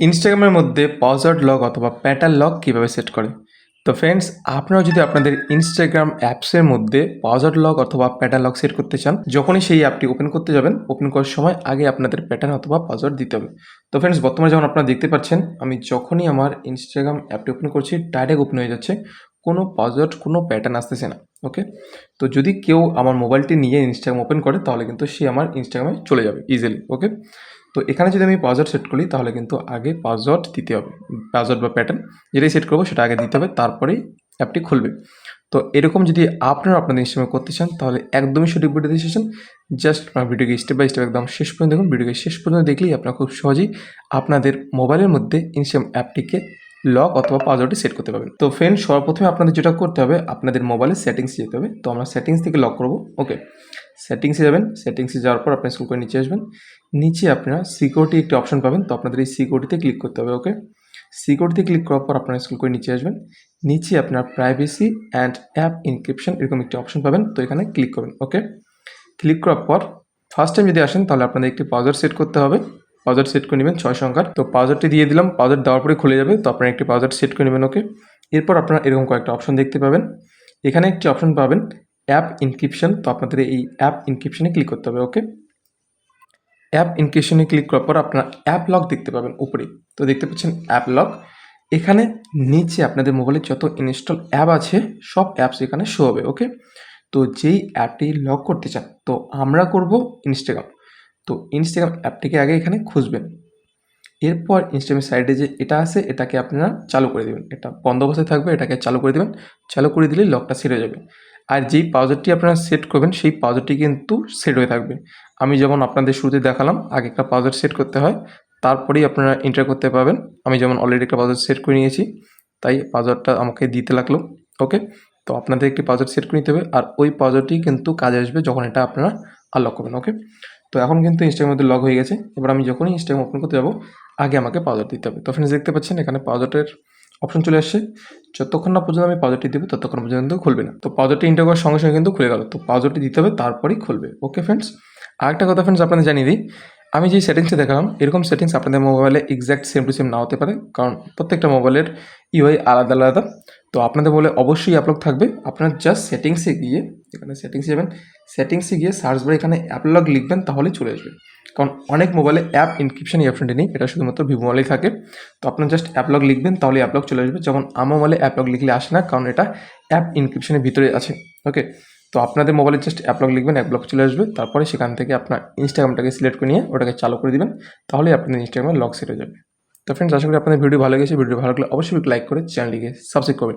ইনস্টাগ্রামের মধ্যে password lock অথবা প্যাটার্ন লক কীভাবে সেট করে? তো ফ্রেন্ডস আপনারা যদি আপনাদের ইনস্টাগ্রাম অ্যাপসের মধ্যে পাসওয়ার্ড লক অথবা প্যাটার্ন লক সেট করতে চান, যখনই সেই অ্যাপটি ওপেন করতে যাবেন ওপেন করার সময় আগে আপনাদের প্যাটার্ন অথবা পাসওয়ার্ড দিতে হবে। তো ফ্রেন্ডস বর্তমানে যেমন আপনারা দেখতে পাচ্ছেন, আমি যখনই আমার ইনস্টাগ্রাম অ্যাপটি ওপেন করছি ডাইরেক্ট ওপেন হয়ে যাচ্ছে, কোনো পাসওয়ার্ড কোনো প্যাটার্ন আসতেছে না ওকে তো যদি কেউ আমার মোবাইলটি নিয়ে ইনস্টাগ্রাম ওপেন করে, তাহলে কিন্তু সে আমার ইনস্টাগ্রামে চলে যাবে ইজিলি ওকে তো এখানে যদি আমি পাসওয়ার্ড সেট করি, তাহলে কিন্তু আগে পাসওয়ার্ড দিতে হবে। পাসওয়ার্ড বা প্যাটার্ন যেটাই সেট করব, সেটা আগে দিতে হবে, তারপরেই অ্যাপটি খুলবে। তো এরকম যদি আপনারা আপনাদের ইনস্টাগ্রামে করতে চান, তাহলে একদমই সঠিক ভিডিও এসেছেন। জাস্ট আমার ভিডিওকে স্টেপ বাই স্টেপ একদম শেষ পর্যন্ত দেখুন। ভিডিওকে শেষ পর্যন্ত দেখলেই আপনারা খুব সহজেই আপনাদের মোবাইলের মধ্যে ইনস্টাগ্রাম অ্যাপটিকে লক অথবা পাসওয়ার্ডে সেট করতে পারবেন। তো ফ্রেন্ড সর্বপ্রথমে আপনাদের যেটা করতে হবে, আপনাদের মোবাইলের সেটিংস যেতে হবে। তো আমরা সেটিংস থেকে লক করব। ওকে সেটিংসে যাবেন সেটিংসে যাওয়ার পর আপনি স্কুল করে নিচে আসবেন। নিচে আপনারা সিকিউরিটি একটি অপশন পাবেন, তো আপনাদের এই সিকিউরিটিতে ক্লিক করতে হবে ওকে সিকিউরিটিতে ক্লিক করার পর আপনারা স্কুল করে নিচে আসবেন। নিচে আপনার প্রাইভেসি অ্যান্ড অ্যাপ ইনক্রিপশন এরকম একটি অপশন পাবেন, তো এখানে ক্লিক করবেন ওকে ক্লিক করার পর ফার্স্ট টাইম যদি আসেন, তাহলে আপনাদের একটি পাউজার সেট করতে হবে। পাউজার সেট করে নেবেন ছয় সংখ্যার। তো পাউজারটি দিয়ে দিলাম পাসওয়ার্ড দেওয়ার পরে খুলে যাবে, তো আপনারা একটি পাউজার সেট করে নেবেন ওকে এরপর আপনারা এরকম কয়েকটা অপশন দেখতে পাবেন। এখানে একটি অপশন পাবেন অ্যাপ ইনক্রিপশন, তো আপনাদের এই অ্যাপ ইনক্রিপশনে ক্লিক করতে হবে ওকে অ্যাপ ইনক্রিপশনে ক্লিক করার পর আপনারা অ্যাপ লক দেখতে পাবেন উপরে। তো দেখতে পাচ্ছেন অ্যাপ লক এখানে নিচে আপনাদের মোবাইলে যত ইনস্টল অ্যাপ আছে, সব অ্যাপস এখানে শো হবে ওকে তো যেই অ্যাপটি লক করতে চান, তো আমরা করব ইনস্টাগ্রাম তো ইনস্টাগ্রাম অ্যাপটিকে আগে এখানে খুঁজবেন। এরপর ইনস্টাগ্রামের সাইডে যে এটা আছে, এটাকে আপনারা চালু করে দেবেন। এটা বন্ধ অবস্থায় থাকবে, এটাকে চালু করে দেবেন। চালু করে দিলে লকটা সেরে যাবে। আর যেই পাউজারটি আপনারা সেট করবেন, সেই পাউজারটি কিন্তু সেট হয়ে থাকবে। আমি যেমন আপনাদের শুরুতে দেখালাম আগে একটা পাউজার সেট করতে হয়, তারপরেই আপনারা এন্টার করতে পারবেন। আমি যেমন অলরেডি একটা পাউজার সেট করে নিয়েছি, তাই পাউজারটা আমাকে দিতে লাগল ওকে তো আপনাদের একটি পাউজার সেট করে নিতে হবে, আর ওই পাউজারটি কিন্তু কাজে আসবে যখন এটা আপনারা আনলক করবেন ওকে তো এখন কিন্তু ইনস্টাগ্রামের মধ্যে লগ হয়ে গেছে, এবার আমি যখনই ইনস্টাগ্রাম ওপেন করতে যাব, আগে আমাকে পাউজার দিতে হবে। তো ফ্রেন্ডস দেখতে পাচ্ছেন এখানে পাউজারের অপশন চলে আসছে। যতক্ষণ না পর্যন্ত আমি পাউজারটি দেবো, ততক্ষণ পর্যন্ত খুলবে না। তো পাউজারটি ইন্টার করার সঙ্গে সঙ্গে কিন্তু খুলে গেল। তো পাউজারটি দিতে হবে, তারপরেই খুলবে। ওকে ফ্রেন্ডস আরেকটা কথা ফ্রেন্ডস আপনাদের জানিয়ে দিই। আমি যেই সেটিংসে দেখালাম, এরকম সেটিংস আপনাদের মোবাইলে এক্স্যাক্ট সেম টু সেম না হতে পারে। কারণ প্রত্যেকটা মোবাইলের ইউআই আলাদা আলাদা। তো আপনাদের মোবাইলে অবশ্যই আপলোড থাকবে। আপনার জাস্ট সেটিংসে গিয়ে এখানে সেটিংসে যাবেন। সেটিংসে গিয়ে সার্চ বারে এখানে অ্যাপলগ লিখবেন, তাহলেই চলে আসবে। কারণ অনেক মোবাইলে অ্যাপ ইনক্রিপশন এই অপশনটি নেই, এটা শুধুমাত্র ভিভো মোবাইলেই থাকে। তো আপনার জাস্ট অ্যাপলগ লিখবেন তাহলে অ্যাপলগ চলে আসবে। যেমন আমার মোবাইলে অ্যাপলগ লিখলে আসে না, কারণ এটা অ্যাপ ইনক্রিপশনের ভিতরে আছে। ওকে তো আপনাদের মোবাইলে জাস্ট অ্যাপলগ লিখবেন অ্যাপলগ চলে আসবে। তারপরে সেখান থেকে আপনার ইনস্টাগ্রামটাকে সিলেক্ট করে নিয়ে ওটাকে চালু করে দিবেন তাহলে আপনাদের ইনস্টাগ্রামে লক সেট হয়ে যাবে। তো ফ্রেন্ডস আশা করি আপনাদের ভিডিও ভালো লেগেছে। ভিডিও ভালো লাগলে অবশ্যই লাইক করে চ্যানেলটিকে সাবস্ক্রাইব করবেন।